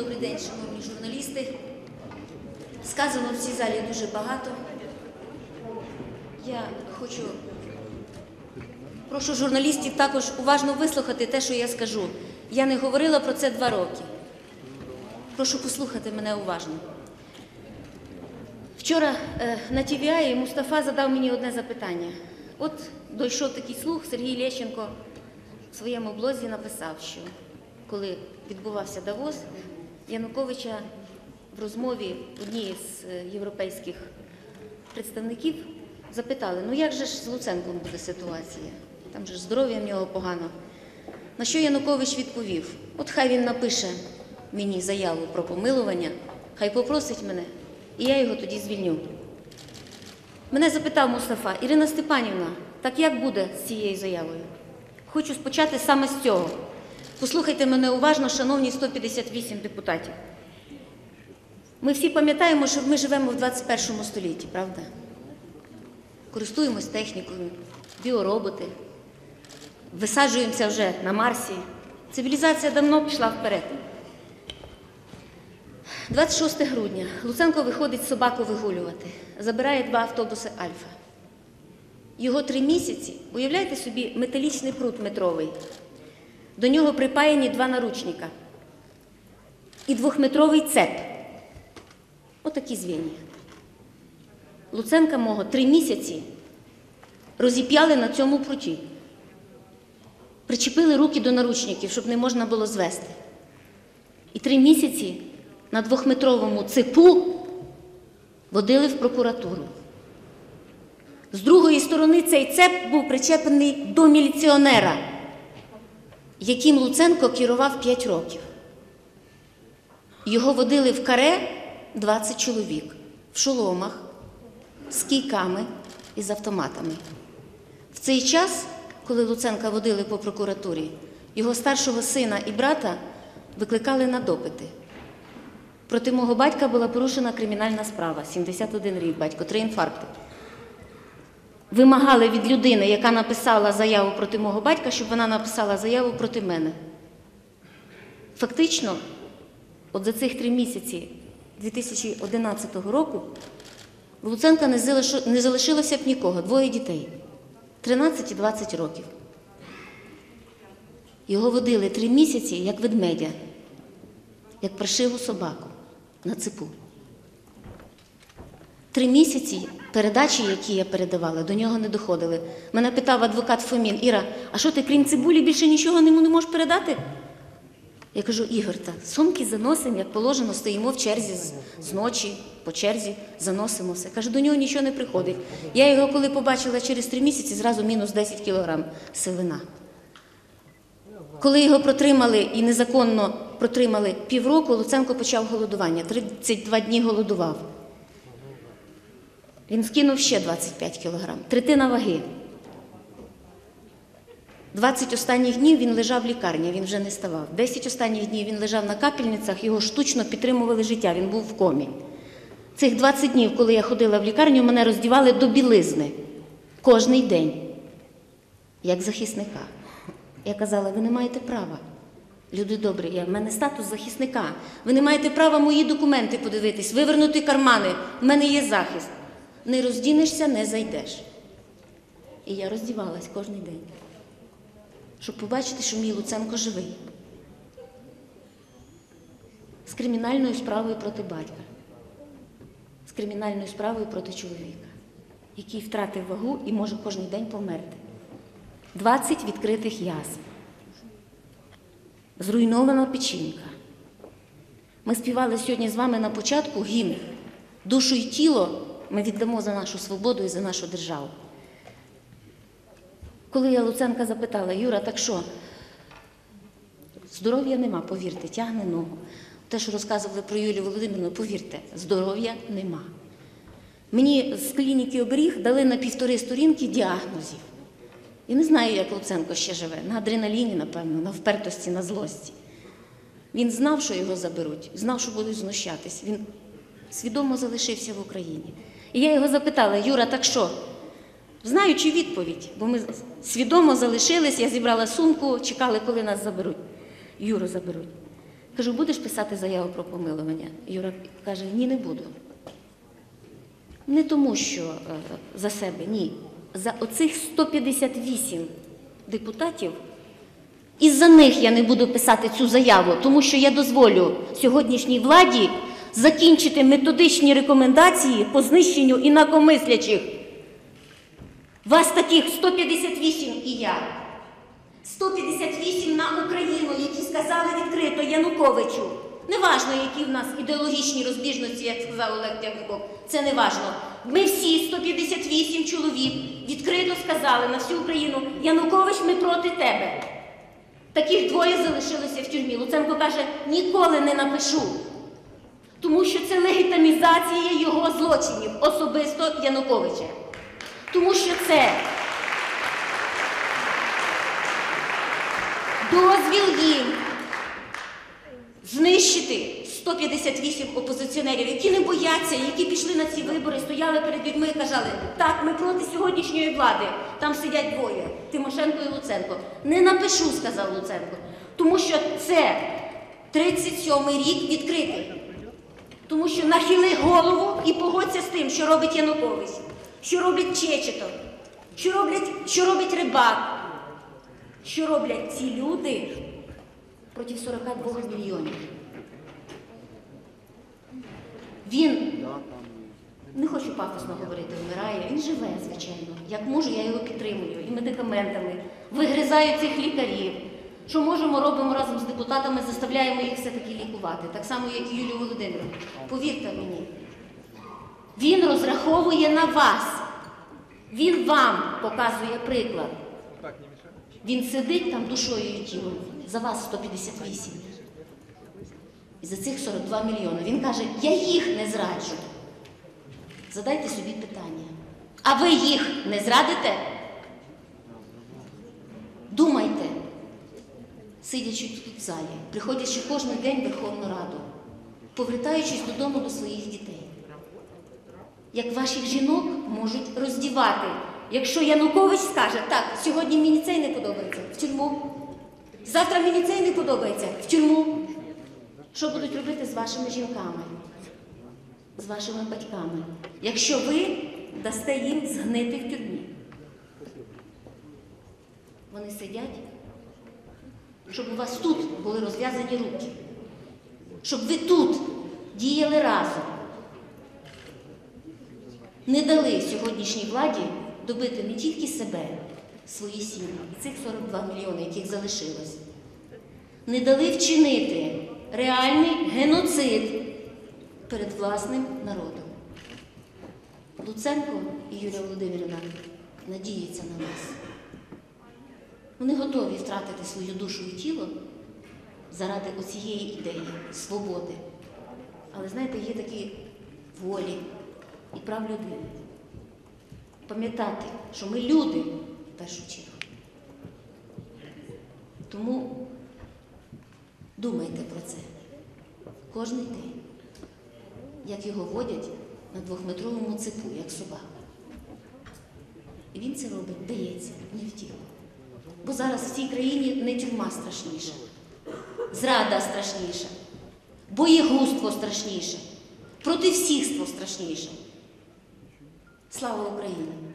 Добрий день, шановні журналісти. Сказано в цій залі дуже багато. Я хочу прошу журналістів також уважно вислухати те, що я скажу. Я не говорила про це два роки. Прошу послухати мене уважно. Вчора е, на TVI Мустафа задав мені одне запитання. От дійшов такий слух, Сергій Лещенко в своєму блозі написав, що коли відбувався Давос, Януковича в розмові однієї з е, європейських представників запитали: ну як же ж з Луценком буде ситуація? Там же здоров'я в нього погано. На що Янукович відповів: от хай він напише мені заяву про помилування, хай попросить мене, і я його тоді звільню. Мене запитав Мустафа, Ірина Степанівна, так як буде з цією заявою? Хочу спочати саме з цього. Послухайте мене уважно, шановні 158 депутатів. Ми всі пам'ятаємо, що ми живемо в 21 столітті, правда? Користуємось технікою, біороботи, висаджуємося вже на Марсі. Цивілізація давно пішла вперед. 26 грудня Луценко виходить собаку вигулювати, забирає два автобуси Альфа. Його три місяці, уявляєте собі, металічний прут метровий. До нього припаяні два наручника і двохметровий цеп. Отакі звіння. Луценка мого три місяці розіп'яли на цьому пруті. Причепили руки до наручників, щоб не можна було звести. І три місяці на двохметровому цепу водили в прокуратуру. З другої сторони цей цеп був причеплений до міліціонера, яким Луценко керував 5 років. Його водили в каре 20 чоловік в шоломах, з кійками і з автоматами. В цей час, коли Луценка водили по прокуратурі, його старшого сина і брата викликали на допити. Проти мого батька була порушена кримінальна справа 71 рік, батько, три інфаркти. Вимагали від людини, яка написала заяву проти мого батька, щоб вона написала заяву проти мене. Фактично, от за цих три місяці 2011 року в Луценка не залишилося б нікого, двоє дітей 13 і 20 років. Його водили три місяці, як ведмедя, як паршиву собаку на цепу. Три місяці передачі, які я передавала, до нього не доходили. Мене питав адвокат Фомін, Іра, а що ти, крім цибулі, більше нічого не можеш передати? Я кажу, Ігор, та сумки заносимо, як положено, стоїмо в черзі з, з ночі, по черзі, заносимо все. Каже, до нього нічого не приходить. Я його, коли побачила через три місяці, зразу мінус 10 кілограм сивина. Коли його протримали і незаконно протримали півроку, Луценко почав голодування. 32 дні голодував. Він скинув ще 25 кілограм, третина ваги. 20 останніх днів він лежав в лікарні, він вже не ставав. 10 останніх днів він лежав на капельницях, його штучно підтримували життя, він був в комі. Цих 20 днів, коли я ходила в лікарню, мене роздівали до білизни кожний день, як захисника. Я казала, ви не маєте права. Люди добрі, я, в мене статус захисника. Ви не маєте права мої документи подивитись, вивернути кармани. В мене є захист. Не роздінешся, не зайдеш. І я роздівалась кожен день, щоб побачити, що мій Луценко живий. З кримінальною справою проти батька, з кримінальною справою проти чоловіка, який втратив вагу і може кожен день померти. 20 відкритих язв. Зруйнована печінка. Ми співали сьогодні з вами на початку гімн. Душу і тіло ми віддамо за нашу свободу і за нашу державу. Коли я Луценка запитала, Юра, так що? Здоров'я нема, повірте, тягне ногу. Те, що розказували про Юлію Володимирівну, повірте, здоров'я нема. Мені з клініки оберіг дали на півтори сторінки діагнозів. І не знаю, як Луценко ще живе. На адреналіні, напевно, на впертості, на злості. Він знав, що його заберуть, знав, що будуть знущатись. Він свідомо залишився в Україні. І я його запитала: Юра, так що? Знаючи відповідь, бо ми свідомо залишились, я зібрала сумку, чекали, коли нас заберуть. Юру заберуть. Кажу, будеш писати заяву про помилування? Юра каже, ні, не буду. Не тому, що е, за себе, ні. За оцих 158 депутатів, і за них я не буду писати цю заяву, тому що я дозволю сьогоднішній владі закінчити методичні рекомендації по знищенню інакомислячих. Вас таких 158 і я. 158 на Україну, які сказали відкрито Януковичу. Неважно, які в нас ідеологічні розбіжності, як сказав Олег Тягнебок, це не важно. Ми всі 158 чоловік відкрито сказали на всю Україну, Янукович, ми проти тебе. Таких двоє залишилося в тюрмі. Луценко каже, ніколи не напишу. Тому що це легітимізація його злочинів, особисто Януковича. Тому що це дозвіл їм знищити 158 опозиціонерів, які не бояться, які пішли на ці вибори, стояли перед людьми і казали, так, ми проти сьогоднішньої влади, там сидять двоє, Тимошенко і Луценко. Не напишу, сказав Луценко, тому що це 37-й рік відкритий. Тому що нахили голову і погодься з тим, що робить Янукович, що робить Чечетов, що, роблять, що робить Рибак, що роблять ці люди проти 42 мільйонів. Він, не хочу пафосно говорити, вмирає, він живе, звичайно. Як можу, я його підтримую і медикаментами, вигризаю цих лікарів. Що можемо, робимо разом з депутатами, заставляємо їх все-таки лікувати, так само, як і Юлію Володимирівну. Повірте мені, він розраховує на вас. Він вам показує приклад. Він сидить там душою і тілом. За вас 158. І за цих 42 мільйони. Він каже, я їх не зраджу. Задайте собі питання. А ви їх не зрадите? Думайте, сидячи тут в залі, приходячи кожен день в Верховну Раду, повертаючись додому до своїх дітей. Як ваших жінок можуть роздівати. Якщо Янукович скаже, так, сьогодні мені цей не подобається, в тюрму. Завтра мені цей не подобається, в тюрму. Що будуть робити з вашими жінками, з вашими батьками, якщо ви дасте їм згнити в тюрмі? Вони сидять, щоб у вас тут були розв'язані руки, щоб ви тут діяли разом. Не дали сьогоднішній владі добити не тільки себе, свої сім'ї, і цих 42 мільйони, яких залишилось. Не дали вчинити реальний геноцид перед власним народом. Луценко і Юлія Володимирівна надіються на нас. Вони готові втратити свою душу і тіло заради оцієї ідеї свободи. Але знаєте, є такі волі і прав людини. Пам'ятати, що ми люди в першу чергу. Тому думайте про це кожен день, як його водять на двохметровому цепу, як собаку. І він це робить, дається, не в тіло. Бо зараз в цій країні не тюрма страшніша, зрада страшніша, боєгузтво страшніше, противсіхство страшніше. Слава Україні!